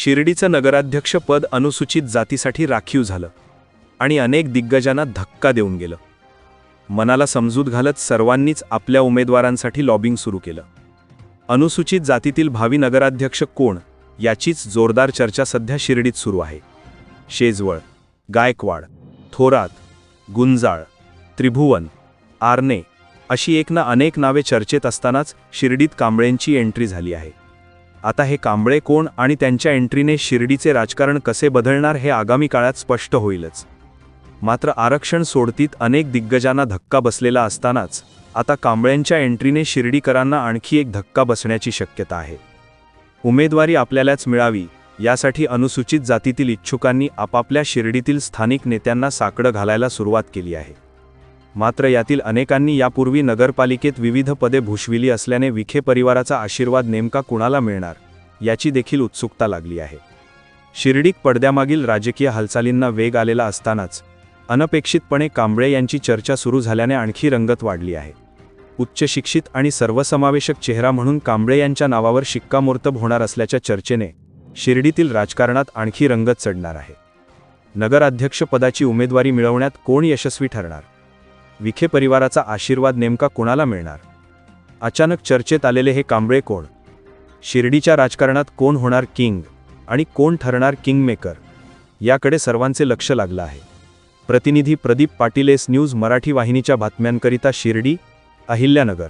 शिर्डीचं नगराध्यक्षपद अनुसूचित जातीसाठी राखीव झालं आणि अनेक दिग्गजांना धक्का देऊन गेलं. मनाला समजूत घालत सर्वांनीच आपल्या उमेदवारांसाठी लॉबिंग सुरू केलं. अनुसूचित जातीतील भावी नगराध्यक्ष कोण याचीच जोरदार चर्चा सध्या शिर्डीत सुरू आहे. शेजवळ गायकवाड थोरात गुंजाळ त्रिभुवन आर्ने अशी एक ना अनेक नावे चर्चेत असतानाच शिर्डीत कांबळेंची एंट्री झाली आहे. आता हे कांबळे कोण आणि त्यांच्या एंट्रीने शिर्डीचे राजकारण कसे बदलणार हे आगामी काळात स्पष्ट होईलच. मात्र आरक्षण सोडतीत अनेक दिग्गजांना धक्का बसलेला असतानाच आता कांबळेंच्या एंट्रीने शिर्डीकरांना आणखी एक धक्का बसण्याची शक्यता आहे. उमेदवारी आपल्यालाच मिळावी यासाठी अनुसूचित जातीतील इच्छुकांनी आपापल्या शिर्डीतील स्थानिक नेत्यांना साकडं घालायला सुरुवात केली आहे. मात्र यातील अनेकांनी यापूर्वी नगरपालिकेत विविध पदे भूषविली असल्याने विखे परिवाराचा आशीर्वाद नेमका कुणाला मिळणार याची देखील उत्सुकता लागली आहे. शिर्डीक पडद्यामागील राजकीय हालचालींना वेग आलेला असतानाच अनपेक्षितपणे कांबळे यांची चर्चा सुरू झाल्याने आणखी रंगत वाढली आहे. उच्चशिक्षित आणि सर्वसमावेशक चेहरा म्हणून कांबळे यांच्या नावावर शिक्कामोर्तब होणार असल्याच्या चर्चेने शिर्डीतील राजकारणात आणखी रंगत चढणार आहे. नगराध्यक्षपदाची उमेदवारी मिळवण्यात कोण यशस्वी ठरणार? विखे परिवाराचा आशीर्वाद नेमका कोणाला मिळणार? अचानक चर्चेत आलेले हे कांबळे कोण? शिर्डीच्या राजकारणात कोण होणार किंग आणि कोण ठरणार किंगमेकर? याकडे सर्वांचे लक्ष लागलं आहे. प्रतिनिधी प्रदीप पाटील एस न्यूज मराठी वाहिनीच्या बातम्यांकरिता शिर्डी अहिल्यानगर.